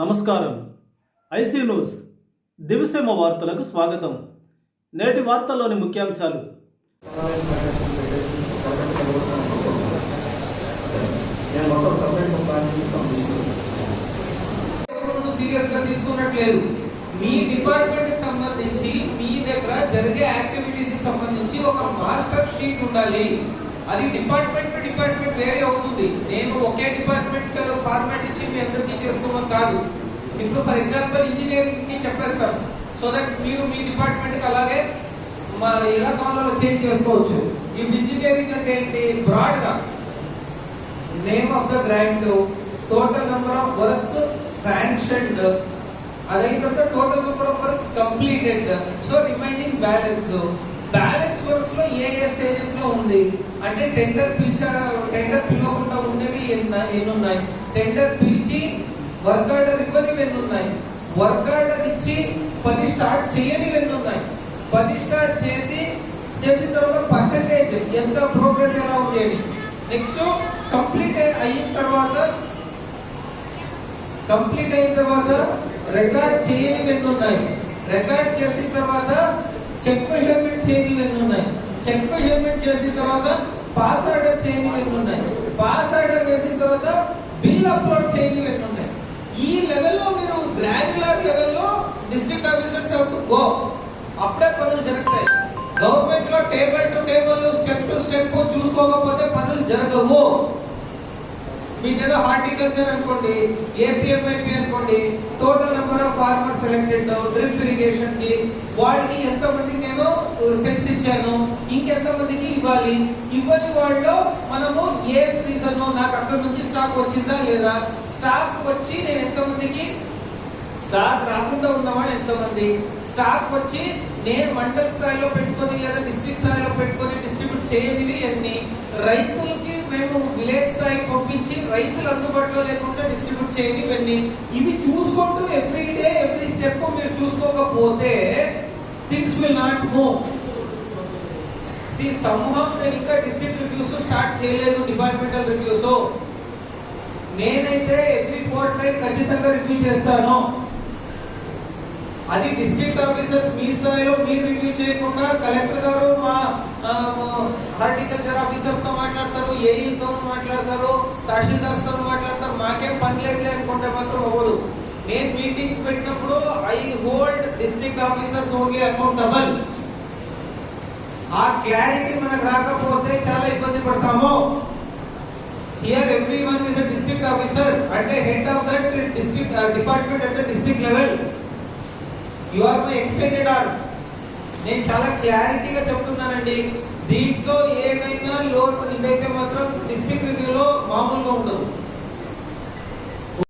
నమస్కారం. IC news. దివిసేమ వార్తలకు స్వాగతం. నేటి వార్తల్లోని ముఖ్యాంశాలు. నేను తీసుకున్నట్లేదు. మీ డిపార్ట్మెంట్కి సంబంధించి మీ దగ్గర జరిగే యాక్టివిటీస్కి సంబంధించి ఒక మాస్టర్ షీట్ ఉండాలి. అది డిపార్ట్మెంట్ టు డిపార్ట్మెంట్ వేరే అవుతుంది. నేను ఒకే డిపార్ట్మెంట్ ఇప్పుడు ఫర్ ఎగ్జాంపుల్ ఇంజనీరింగ్కి చెప్పేస్తాం సో దట్ మీరు మీ డిపార్ట్మెంట్కి అలాగే మా ఎలా కాలంలో చేంజ్ చేసుకోవచ్చు. ఇప్పుడు ఇంజనీరింగ్ అంటే ఏంటి? బ్రాడ్గా name of the grant total number of works sanctioned అదైతే total number of works completed so remaining balance balance వర్క్స్లో ఏ ఏ స్టేజెస్లో ఉంది? అంటే టెండర్ పిలిచ టెండర్ పిలవకుండా ఉండేవి ఎన్ని ఉన్నాయి టెండర్ పిలిచి వర్క్ ఆర్డర్ ఇవ్వనివి ఎన్ని ఉన్నాయి వర్క్ ఆర్డర్ ఇచ్చి పది స్టార్ట్ చేయనివి ఎన్ని ఉన్నాయి పది స్టార్ట్ చేసి చేసిన తర్వాత పర్సెంటేజ్ ఎంత ప్రోగ్రెస్ ఎలా ఉండేది? నెక్స్ట్ కంప్లీట్ అయిన తర్వాత కంప్లీట్ అయిన తర్వాత రికార్డ్ చేయనివి ఎన్ని ఉన్నాయి రికార్డ్ చేసిన తర్వాత చెక్ మెజర్మెంట్ చేయనివి ఎన్ని ఉన్నాయి చెక్ మెజర్మెంట్ చేసిన తర్వాత పాస్ ఆర్డర్ చేయనివి ఎన్ని ఉన్నాయి పాస్ ఆర్డర్ వేసిన తర్వాత బిల్ అప్లోడ్ చేయనివి ఎన్ని ఉన్నాయి ఈ లెవెల్లో మీరు గ్రాన్యులర్ లెవెల్లో district officers how to go అప్పుడే పనులు జరుగుతాయి. గవర్నమెంట్లో table to table step to step చూసుకోకపోతే పనులు జరగవు. మీ హార్టికల్చర్ అనుకోండి ఏపీఎంఐపి అనుకోండి total number of farmer selected drip ఇరిగేషన్కి వాళ్ళకి ఎంత మందికి నేను సెట్స్ ఇచ్చాను ఇంకెంత మందికి ఇవ్వాలి? ఇవ్వని వాళ్ళలో మనము ఏ రీజన్ నాకు అక్కడ నుంచి స్టాక్ వచ్చిందా లేదా? స్టాక్ వచ్చి నేను ఎంత మందికి స్టాక్ రాకుండా ఉన్నవాడు ఎంతమంది? స్టాక్ వచ్చి నేను మండల స్థాయిలో పెట్టుకొని లేదా డిస్ట్రిక్ట్ స్థాయిలో పెట్టుకొని డిస్ట్రిబ్యూట్ చేయనివి అన్ని రైతులకి మేము విలేజ్ స్థాయి రైతులు అందుబాటులో లేకుండా డిస్ట్రిబ్యూట్ చేయండి ఇవన్నీ. ఇవి చూసుకుంటూ ఎవ్రీ డే ఎవ్రీ స్టెప్ మీరు చూసుకోకపోతే థింగ్స్ విల్ నాట్ మూవ్ సి సమూహం నేను ఇంకా డిస్ట్రిక్ట్ రివ్యూస్ స్టార్ట్ చేయలేదు డిపార్ట్మెంటల్ రివ్యూస్ నేనైతే ఎవ్రీ ఫోర్ టైం ఖచ్చితంగా రివ్యూ చేస్తాను. అది డిస్ట్రిక్ట్ ఆఫీసర్స్ మీ స్థాయిలో మీరు రివ్యూ చేయకుండా కలెక్టర్ గారు మా హార్టికల్చర్ ఆఫీసర్స్తో మాట్లాడతారు ఏఈతో మాట్లాడతారు తహసీల్దార్స్తో మాట్లాడతారు మాకేం పని లేదు అనుకుంటే మాత్రం అవ్వదు నేను మీటింగ్ పెట్టినప్పుడు I hold district officers only accountable ఆ క్లారిటీ మనకు రాకపోతే చాలా ఇబ్బంది పడతాము. Here every one is a district officer అంటే head of that district department అంటే district level you are my extended arm నేను చాలా క్లారిటీగా చెప్తున్నానండి. దీంట్లో ఏదైనా లోటు ఇదైతే మాత్రం డిస్ట్రిక్ట్